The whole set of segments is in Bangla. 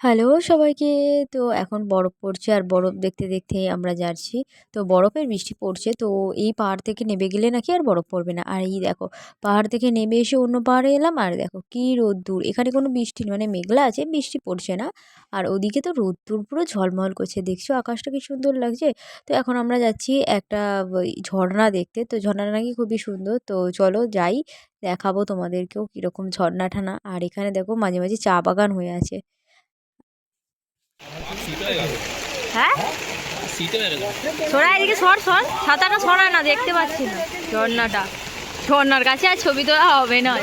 হ্যালো সবাইকে। তো এখন বরফ পড়ছে আর বরফ দেখতে দেখতে আমরা যাচ্ছি। তো বরফের বৃষ্টি পড়ছে, তো এই পাহাড় থেকে নেমে গেলে নাকি আর বরফ পড়বে না। আর এই দেখো, পাহাড় থেকে নেমে এসে অন্য পাহাড়ে এলাম আর দেখো কী রোদ্দুর এখানে কোনো বৃষ্টি মানে মেঘলা আছে, বৃষ্টি পড়ছে না। আর ওদিকে তো রোদ্দুর পুরো ঝলমল করছে, দেখছ আকাশটা কি সুন্দর লাগছে। তো এখন আমরা যাচ্ছি একটা ঝর্ণা দেখতে। তো ঝর্ণাটা নাকি খুবই সুন্দর, তো চলো যাই, দেখাবো তোমাদেরকেও কীরকম ঝর্ণা ঠানা আর এখানে দেখো মাঝে মাঝে চা বাগান হয়ে আছে। হ্যাঁ? সরা এদিকে সর সর। ছাতাটা সরা না, দেখতে পাচ্ছি না। ঝর্ণাটা। ঝর্ণার কাছে আর ছবি তোলা হবে না।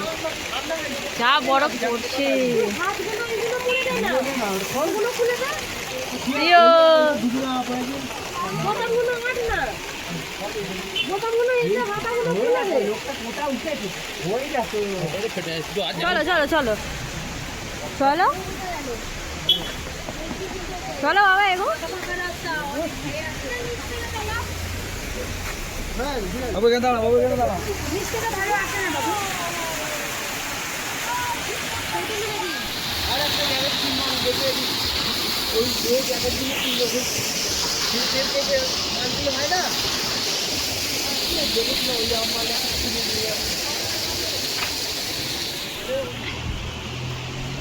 যা বরফ পড়ছে। চলো চলো চলো। চলো। চলো বাবা এগো। বাবু এখানে দাঁড়া বাবু এখানে দাঁড়া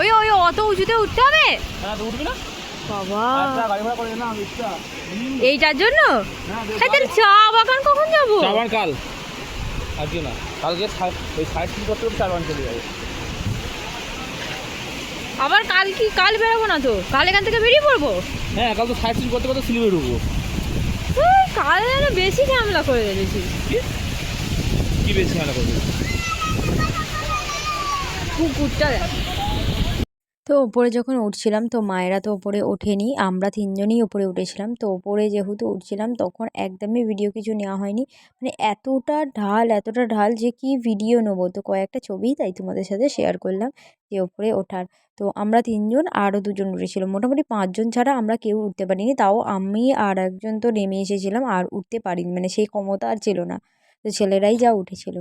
ওই ওই অত উঁচুতে উঠতে হবে? হ্যাঁ উঠবি না? ইচ্ছা এইটার জন্য? হ্যাঁ তাহলে চা বাগান কখন যাব? কাল। আজকে না কালকে সা- ওই করতে চলে যাবে। আবার কাল কি কাল বেরোবো না তো? কাল এখান থেকে বেরিয়ে পড়ব? হ্যাঁ কাল তো তিন করতে করতে শিলিগুড়ি ঢুকবো। কাল যেন বেশি ঝামেলা করে দিয়েছি কি? বেশি মেলা করবে কুকুরটা দেখ। তো ওপরে যখন উঠছিলাম, তো মায়েরা তো ওপরে ওঠেনি, আমরা তিনজনই ওপরে উঠেছিলাম। তো ওপরে যেহেতু উঠছিলাম, তখন একদমই ভিডিও কিছু নেওয়া হয়নি। মানে এতটা ঢাল এতটা ঢাল যে কি ভিডিও নেব? তো কয়েকটা ছবি তাই তোমাদের সাথে শেয়ার করলাম যে ওপরে ওঠার। তো আমরা তিনজন, আরও দুজন উঠেছিল। মোটামুটি পাঁচজন ছাড়া আমরা কেউ উঠতে পারিনি। তাও আমি আর একজন তো নেমে এসেছিলাম, আর উঠতে পারিনি। মানে সেই ক্ষমতা আর ছিল না। তো ছেলেরাই যা উঠেছিল।